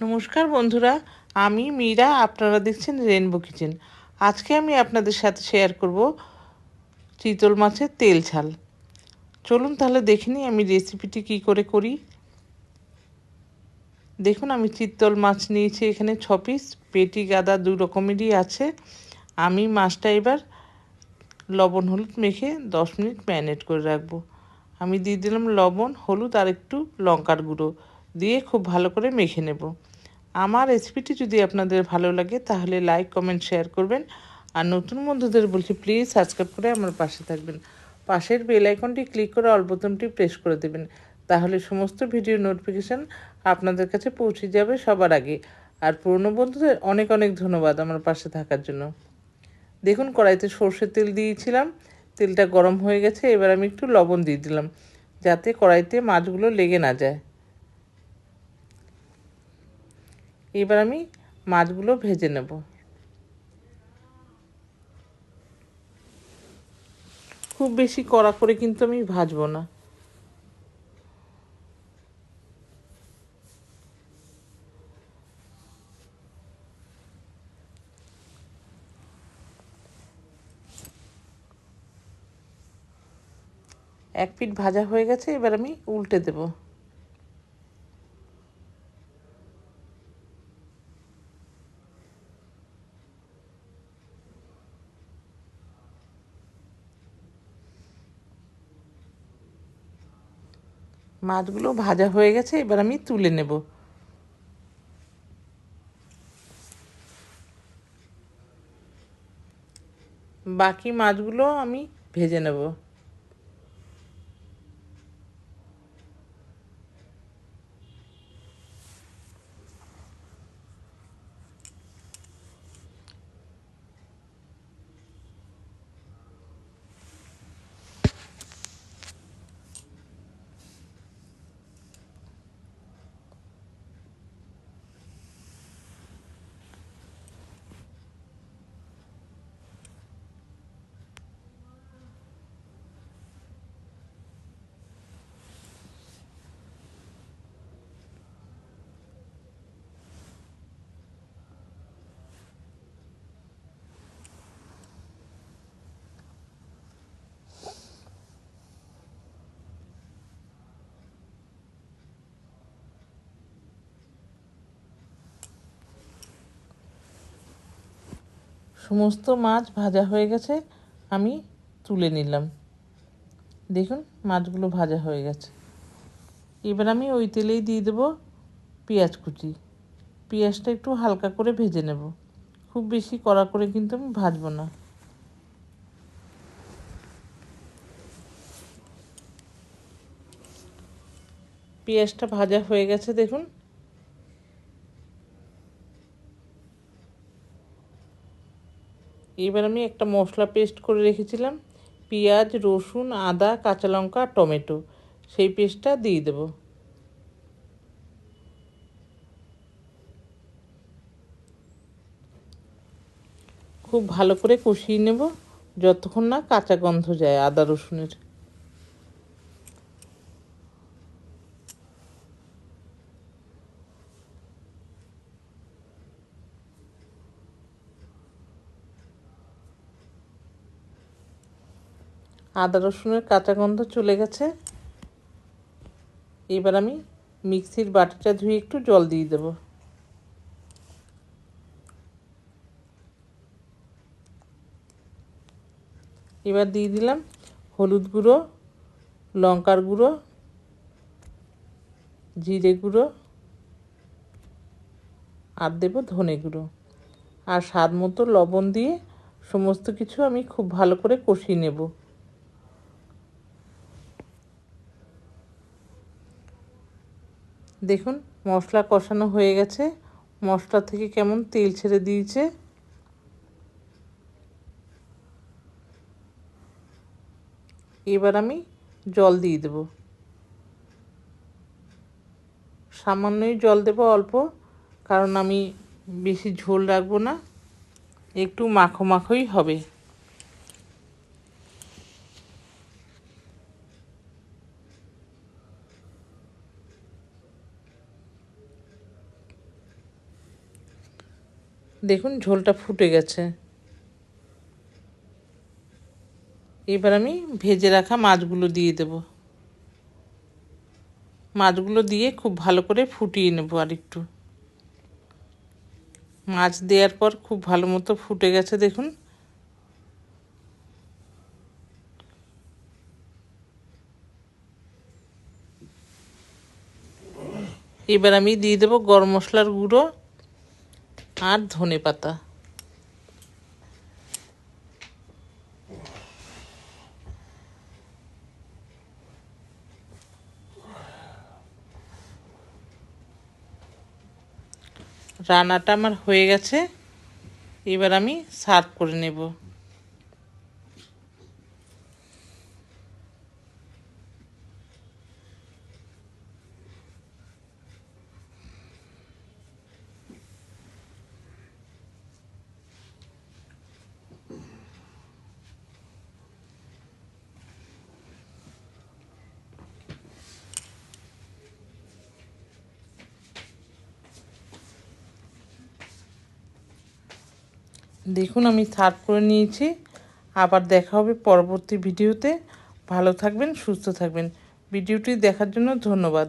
নমস্কার বন্ধুরা, আমি মীরা, আপনারা দেখছেন রেনবো কিচেন আজকে আমি আপনাদের সাথে শেয়ার করব চিতল মাছের তেল ঝাল। চলুন তাহলে দেখে নিই আমি রেসিপিটি কি করে করি। দেখুন, আমি চিতল মাছ নিয়েছি এখানে ছ পিস পেটি গাদা দু রকমেরই আছে। আমি মাছটা এবার লবণ হলুদ মেখে দশ মিনিট ম্যারিনেট করে রাখব। আমি দিয়ে দিলাম লবণ, হলুদ আর একটু লঙ্কার গুঁড়ো। দিয়ে খুব ভালো করে মেখে নেব। আমার রেসিপিটি যদি আপনাদের ভালো লাগে, তাহলে লাইক কমেন্ট শেয়ার করবেন। আর নতুন বন্ধুদের বলছি প্লিজ সাবস্ক্রাইব করে আমার পাশে থাকবেন। পাশের বেল আইকনটি ক্লিক করে অল বোতামটি প্রেস করে দেবেন। তাহলে সমস্ত ভিডিও নোটিফিকেশান আপনাদের কাছে পৌঁছে যাবে সবার আগে। আর পুরনো বন্ধুদের অনেক অনেক ধন্যবাদ আমার পাশে থাকার জন্য। দেখুন, কড়াইতে সর্ষের তেল দিয়েছিলাম। তেলটা গরম হয়ে গেছে, এবার আমি একটু লবণ দিয়ে দিলাম, যাতে কড়াইতে মাছগুলো লেগে না যায়। এবার আমি মাছগুলো ভেজে নেব। খুব বেশি কড়া করে কিন্তু আমি ভাজবো না। এক পিঠ ভাজা হয়ে গেছে, এবার আমি উল্টে দেবো। মাছগুলো ভাজা হয়ে গেছে এবার আমি তুলে নেব। বাকি মাছগুলো আমি ভেজে নেব। সমস্ত মাছ ভাজা হয়ে গেছে, আমি তুলে নিলাম। দেখুন, মাছগুলো ভাজা হয়ে গেছে। এবার আমি ওই তেলেই দিয়ে দেবো পেঁয়াজ কুচি। পেঁয়াজটা একটু হালকা করে ভেজে নেব। খুব বেশি কড়া করে কিন্তু আমি ভাজবো না। পেঁয়াজটা ভাজা হয়ে গেছে, দেখুন। এবার আমি একটা মশলা পেস্ট করে রেখেছিলাম। পেঁয়াজ, রসুন, আদা, কাঁচা লঙ্কা, টমেটো। সেই পেস্টটা দিয়ে দেব। খুব ভালো করে কষিয়ে নেব, যতক্ষণ না কাঁচা গন্ধ যায় আদা, রসুনের। আদা রসুনের কাঁচা গন্ধ চলে গেছে। এবার আমি মিক্সির বাটিটা ধুয়ে একটু জল দিয়ে দেব। এবার দিয়ে দিলাম হলুদ গুঁড়ো, লঙ্কার গুঁড়ো, জিরে গুঁড়ো, আর দেবো ধনে গুঁড়ো। আর স্বাদ মতো লবণ দিয়ে সমস্ত কিছু আমি খুব ভালো করে কষিয়ে নেব। দেখুন, মশলা কষানো হয়ে গেছে। মশলা থেকে কেমন তেল ছেড়ে দিয়েছে। এবার আমি জল দিয়ে দেব। সামান্যই জল দেব অল্প, কারণ আমি বেশি ঝোল রাখব না। একটু মাখো মাখোই হবে। দেখুন, ঝোলটা ফুটে গেছে। এবার আমি ভেজে রাখা মাছগুলো দিয়ে দেব। মাছগুলো দিয়ে খুব ভালো করে ফুটিয়ে নেব আর একটু মাছ দেওয়ার পর খুব ভালো মতো ফুটে গেছে, দেখুন। এবার আমি দিয়ে দেবো গরম মশলার গুঁড়ো। আর ধনে পাতা। রান্নাটা আমার হয়ে গেছে। এবার আমি সার্ভ করে নেব। দেখুন, আমি সার্ভ করে নিয়েছি। আবার দেখা হবে পরবর্তী ভিডিওতে। ভালো থাকবেন, সুস্থ থাকবেন। ভিডিওটি দেখার জন্য ধন্যবাদ।